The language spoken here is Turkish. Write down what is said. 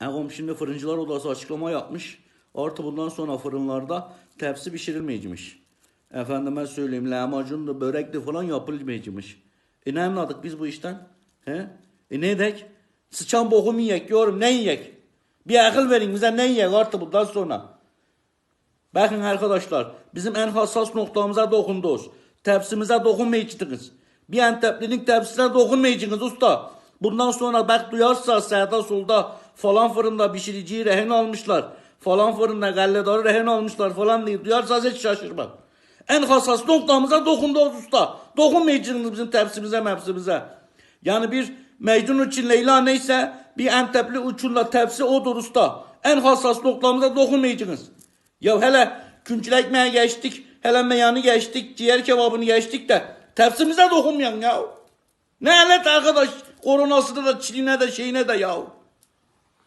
Ağam şimdi fırıncılar odası açıklama yapmış. Artı bundan sonra fırınlarda tepsi pişirilmeyecekmiş. Efendime söyleyeyim lahmacun da börek de falan yapılmayacakmış. E ne anladık biz bu işten? He? E ne edek? Sıçan bokumu yiyek yorum ne yiyek? Bir akıl verin bize ne yiyek artık bundan sonra. Bakın arkadaşlar bizim en hassas noktamıza dokundunuz. Tepsimize dokunmayacaksınız. Bir Anteplinin tepsisine dokunmayacaksınız usta. Bundan sonra bak duyarsa sağda solda falan fırında pişiriciyi rehin almışlar. Falan fırında galledarı rehin almışlar falan diye duyarsanız hiç şaşırma. En hassas noktamıza dokundunuz usta. Dokunmayacaksınız bizim tepsimize mepsimize. Yani bir Mecnun için Leyla neyse bir Antepli uçurla tepsi odur usta. En hassas noktamıza dokunmayacaksınız. Ya hele küncül ekmeğe geçtik, hele meyanı geçtik, ciğer kebabını geçtik de tepsimize dokunmayan ya. Ne alet arkadaş koronasını da çiline de şeyine de ya.